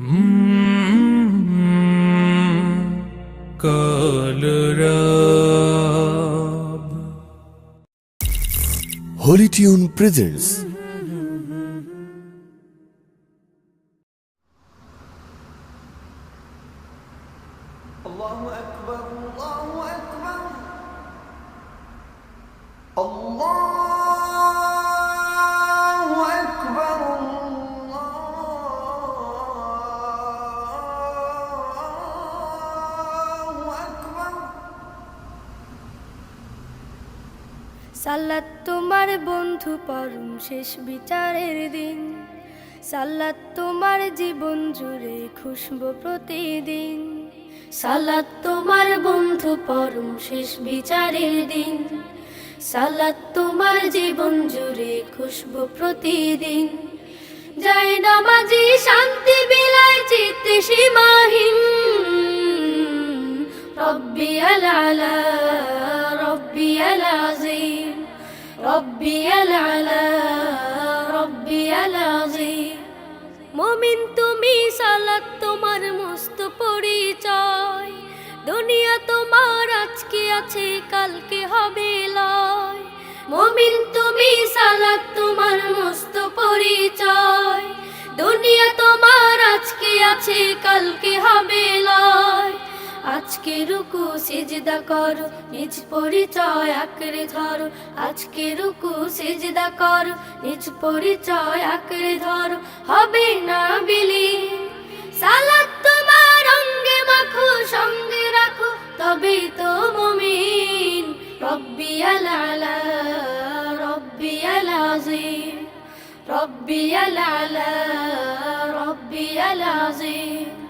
Mm-hmm. Holy Tune presents Allahu Akbar, Allahu Akbar. সাল্লাত তোমার বন্ধু পরম শেষ বিচারের দিন। সাল্লাত তোমার জীবন জুড়ে খুশবো প্রতিদিন। সালাত তোমার বন্ধু পরম শেষ বিচারের দিন। সালাত তোমার জীবন জুড়ে খুশবো প্রতিদিন। জয় নামাজি, শান্তি, বিলায়, চিত্তে সীমাহীন। রব্বি আলা আলাজিম রব্বি আলা রব্বি আলাজিম মমিন তুমি সালাত তোমার মস্ত পরিচয়। দুনিয়া তোমার আজকে আছে, কালকে হবে লয়। মমিন তুমি সালাত তোমার মস্ত পরিচয়। দুনিয়া তোমার আজকে আছে, কালকে হবে আজকে রুকু, সিজদা করো। নিজ পরিচয় আঁকড়ে ধরো। আজকে রুকু, সিজদা করো। নিজ পরিচয় আঁকড়ে ধরো। হবে না বিলি। সালাত তোমার অঙ্গে মাখো, সঙ্গে রাখো। তবেই তো মুমিন। রব্বি আলা রব্বি আলাজিম। রব্বি আলা রব্বি আলাজিম।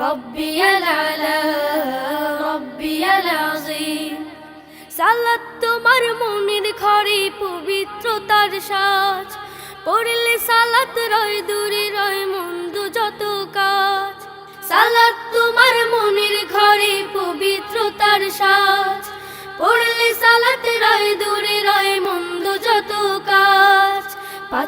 রব্বি আলা রব্বি আলাজিম সালাত তোমার মনের ঘরে পবিত্রতার সাজ। পড়লে সালাত রয়, দূরে রয়, মন্দ যত কাজ। সালাত তোমার মনের ঘরে পবিত্রতার সাজ। পড়লে সালাত রয়, দূরে রয়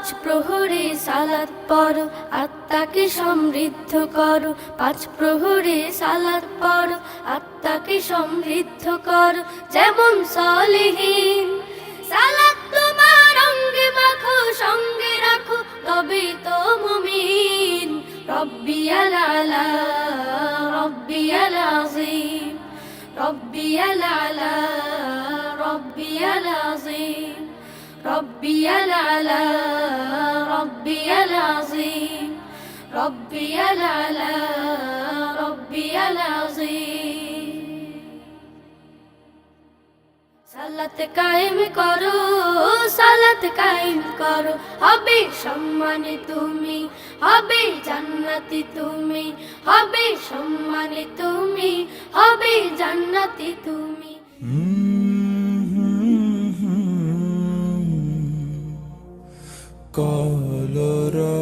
পাঁচ প্রহরে সালাত পড়ো আত্মাকে সমৃদ্ধ করো পাঁচ প্রহরে সালাত পড়ো আত্মাকে সমৃদ্ধ করো যেমন সলেহীন সালাত তোমার অঙ্গে মাখো সঙ্গে রাখো তবে তো মুমিন রব্বি আলা রব্বি আলাজিম রব্বি আলা রব্বি আলাজিম ربي العلا ربي العظيم ربي العلا ربي العظيم সালাত কায়েম করো সালাত কায়েম করো হবে সম্মানে তুমি হবে জান্নাতি তুমি হবে সম্মানে তুমি হবে জান্নাতি তুমি Guru.